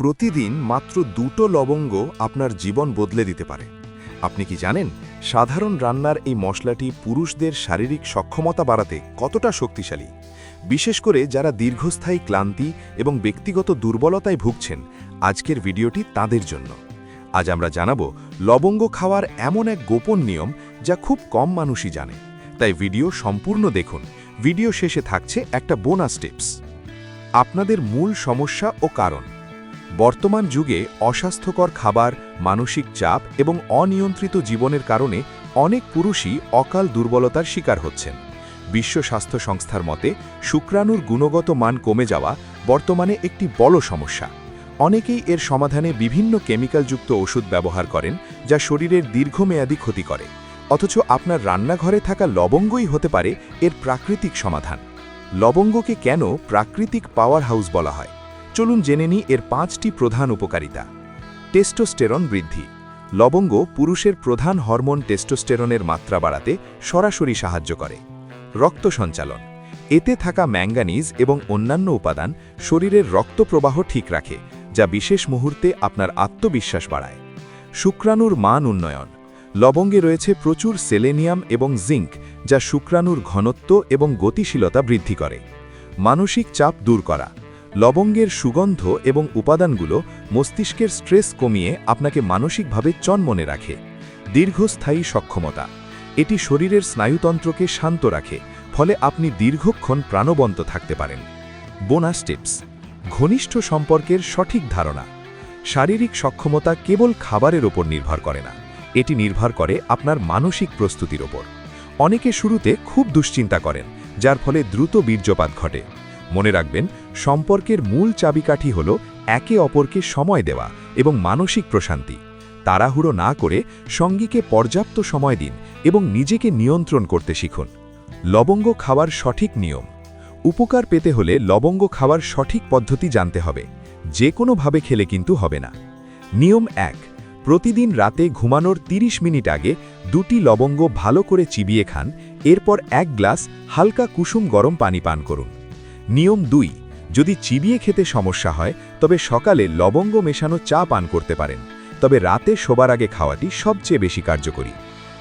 প্রতিদিন মাত্র দুটো লবঙ্গ আপনার জীবন বদলে দিতে পারে। আপনি কি জানেন, সাধারণ রান্নার এই মশলাটি পুরুষদের শারীরিক সক্ষমতা বাড়াতে কতটা শক্তিশালী? বিশেষ করে যারা দীর্ঘস্থায়ী ক্লান্তি এবং ব্যক্তিগত দুর্বলতায় ভুগছেন, আজকের ভিডিওটি তাদের জন্য। আজ আমরা জানাব, লবঙ্গ খাওয়ার এমন এক গোপন নিয়ম যা খুব কম মানুষই জানে। তাই ভিডিও সম্পূর্ণ দেখুন। ভিডিও শেষে থাকছে একটা বোনাস টিপস আপনাদের মূল সমস্যা ও কারণ। বর্তমান যুগে অস্বাস্থ্যকর খাবার, মানসিক চাপ এবং অনিয়ন্ত্রিত জীবনের কারণে অনেক পুরুষই অকাল দুর্বলতার শিকার হচ্ছেন। বিশ্ব স্বাস্থ্য সংস্থার মতে, শুক্রাণুর গুণগত মান কমে যাওয়া বর্তমানে একটি বড় সমস্যা। অনেকেই এর সমাধানে বিভিন্ন কেমিক্যালযুক্ত ওষুধ ব্যবহার করেন, যা শরীরের দীর্ঘমেয়াদী ক্ষতি করে। অথচ আপনার রান্নাঘরে থাকা লবঙ্গই হতে পারে এর প্রাকৃতিক সমাধান। লবঙ্গকে কেন প্রাকৃতিক পাওয়ার হাউস বলা হয়? চলুন জেনে নিই এর পাঁচটি প্রধান উপকারিতা। টেস্টোস্টেরন বৃদ্ধি। লবঙ্গ পুরুষের প্রধান হরমোন টেস্টোস্টেরনের মাত্রা বাড়াতে সরাসরি সাহায্য করে। রক্ত সঞ্চালন। এতে থাকা ম্যাঙ্গানিজ এবং অন্যান্য উপাদান শরীরের রক্ত প্রবাহ ঠিক রাখে, যা বিশেষ মুহূর্তে আপনার আত্মবিশ্বাস বাড়ায়। শুক্রাণুর মান উন্নয়ন। লবঙ্গে রয়েছে প্রচুর সেলেনিয়াম এবং জিঙ্ক, যা শুক্রাণুর ঘনত্ব এবং গতিশীলতা বৃদ্ধি করে। মানসিক চাপ দূর করা। লবঙ্গের সুগন্ধ এবং উপাদানগুলো মস্তিষ্কের স্ট্রেস কমিয়ে আপনাকে মানসিকভাবে চনমনে রাখে। দীর্ঘস্থায়ী সক্ষমতা। এটি শরীরের স্নায়ুতন্ত্রকে শান্ত রাখে, ফলে আপনি দীর্ঘক্ষণ প্রাণবন্ত থাকতে পারেন। Bonus tips. ঘনিষ্ঠ সম্পর্কের সঠিক ধারণা। শারীরিক সক্ষমতা কেবল খাবারের ওপর নির্ভর করে না, এটি নির্ভর করে আপনার মানসিক প্রস্তুতির ওপর। অনেকে শুরুতে খুব দুশ্চিন্তা করেন, যার ফলে দ্রুত বীর্যপাত ঘটে। মনে রাখবেন, সম্পর্কের মূল চাবিকাঠি হল একে অপরকে সময় দেওয়া এবং মানসিক প্রশান্তি। তাড়াহুড়ো না করে সঙ্গীকে পর্যাপ্ত সময় দিন এবং নিজেকে নিয়ন্ত্রণ করতে শিখুন। লবঙ্গ খাওয়ার সঠিক নিয়ম। উপকার পেতে হলে লবঙ্গ খাওয়ার সঠিক পদ্ধতি জানতে হবে। যে কোনোভাবে খেলে কিন্তু হবে না। নিয়ম এক, প্রতিদিন রাতে ঘুমানোর ৩০ মিনিট আগে দুটি লবঙ্গ ভালো করে চিবিয়ে খান, এরপর এক গ্লাস হালকা কুসুম গরম পানি পান করুন। নিয়ম দুই, যদি চিবিয়ে খেতে সমস্যা হয়, তবে সকালে লবঙ্গ মেশানো চা পান করতে পারেন। তবে রাতে শোবার আগে খাওয়াটি সবচেয়ে বেশি কার্যকরী।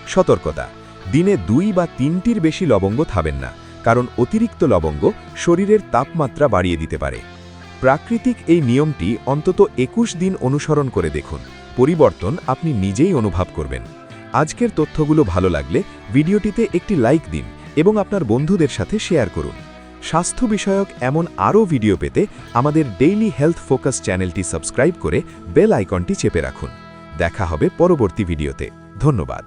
সতর্কতা, দিনে দুই বা তিনটির বেশি লবঙ্গ খাবেন না, কারণ অতিরিক্ত লবঙ্গ শরীরের তাপমাত্রা বাড়িয়ে দিতে পারে। প্রাকৃতিক এই নিয়মটি অন্তত একুশ দিন অনুসরণ করে দেখুন। পরিবর্তন আপনি নিজেই অনুভব করবেন। আজকের তথ্যগুলো ভালো লাগলে ভিডিওটিতে একটি লাইক দিন এবং আপনার বন্ধুদের সাথে শেয়ার করুন। স্বাস্থ্য বিষয়ক এমন আরও ভিডিও পেতে আমাদের ডেইলি হেলথ ফোকাস চ্যানেলটি সাবস্ক্রাইব করে বেল আইকনটি চেপে রাখুন। দেখা হবে পরবর্তী ভিডিওতে। ধন্যবাদ।